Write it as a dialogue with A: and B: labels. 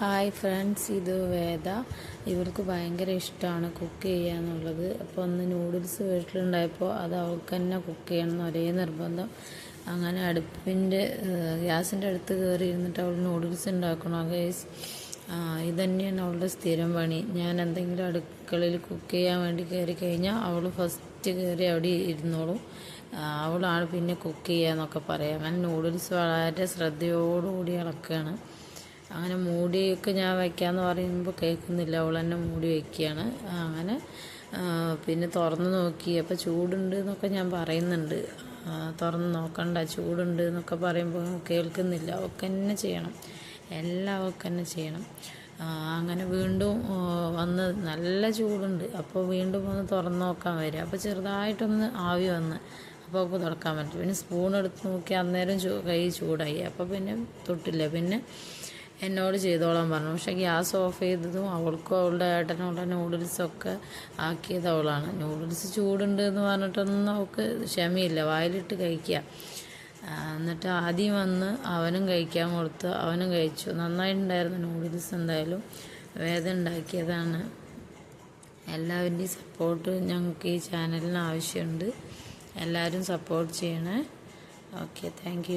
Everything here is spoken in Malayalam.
A: ഹായ് ഫ്രണ്ട്സ് ഇത് വേദ. ഇവർക്ക് ഭയങ്കര ഇഷ്ടമാണ് കുക്ക് ചെയ്യുക എന്നുള്ളത് അപ്പോൾ ഒന്ന് നൂഡിൽസ് വീട്ടിലുണ്ടായപ്പോൾ അത് അവൾക്ക് തന്നെ കുക്ക് ചെയ്യണം എന്ന് ഒരേ നിർബന്ധം. അങ്ങനെ അടുപ്പിന്റെ ഗ്യാസിന്റെ അടുത്ത് കയറി ഇരുന്നിട്ട് അവൾ നൂഡിൽസ് ഉണ്ടാക്കണം. ഗൈസ് ഇതന്നെയാണ് അവളുടെ സ്ഥിരം പണി. ഞാൻ എന്തെങ്കിലും അടുക്കളയിൽ കുക്ക് ചെയ്യാൻ വേണ്ടി കയറി കഴിഞ്ഞാൽ അവൾ ഫസ്റ്റ് കയറി അവിടെ ഇരുന്നോളും. അവളാണ് പിന്നെ കുക്ക് ചെയ്യുക എന്നൊക്കെ പറയാം. അങ്ങനെ നൂഡിൽസ് വളരെ ശ്രദ്ധയോടുകൂടി ഇളക്കുകയാണ് അങ്ങനെ മൂടിയൊക്കെ ഞാൻ വയ്ക്കാമെന്ന് പറയുമ്പോൾ കേൾക്കുന്നില്ല. അവൾ തന്നെ മൂടി വയ്ക്കുകയാണ് അങ്ങനെ പിന്നെ തുറന്ന് നോക്കി. അപ്പോൾ ചൂടുണ്ട് എന്നൊക്കെ ഞാൻ പറയുന്നുണ്ട്. തുറന്ന് നോക്കണ്ട. ചൂടുണ്ട് എന്നൊക്കെ പറയുമ്പോൾ കേൾക്കുന്നില്ല. ഒക്കെ തന്നെ ചെയ്യണം. എല്ലാം അവൾക്ക് തന്നെ ചെയ്യണം. അങ്ങനെ വീണ്ടും വന്ന് നല്ല ചൂടുണ്ട്. അപ്പോൾ വീണ്ടും ഒന്ന് തുറന്ന് നോക്കാൻ വരിക അപ്പോൾ ചെറുതായിട്ടൊന്ന് ആവി വന്ന്. അപ്പോൾ ഒക്കെ തുറക്കാൻ പറ്റും. പിന്നെ സ്പൂൺ എടുത്ത് നോക്കി അന്നേരം കൈ ചൂടായി. അപ്പോൾ പിന്നെ തൊട്ടില്ല. പിന്നെ എന്നോട് ചെയ്തോളാൻ പറഞ്ഞു. പക്ഷെ ഗ്യാസ് ഓഫ് ചെയ്തതും അവൾക്കും അവളുടെ ഏട്ടനുള്ള നൂഡിൽസൊക്കെ ആക്കിയത് അവളാണ്. നൂഡിൽസ് ചൂടുണ്ട് എന്ന് പറഞ്ഞിട്ടൊന്നും അവൾക്ക് ക്ഷമയില്ല. വായിലിട്ട് കഴിക്കുക. എന്നിട്ട് ആദ്യം വന്ന് അവനും കഴിക്കാൻ കൊടുത്ത് അവനും കഴിച്ചു. നന്നായിട്ടുണ്ടായിരുന്നു നൂഡിൽസ് എന്തായാലും. വേദന ഉണ്ടാക്കിയതാണ്. എല്ലാവരുടെയും സപ്പോർട്ട് ഞങ്ങൾക്ക് ഈ ചാനലിന് ആവശ്യമുണ്ട്. എല്ലാവരും സപ്പോർട്ട് ചെയ്യണേ. Okay thank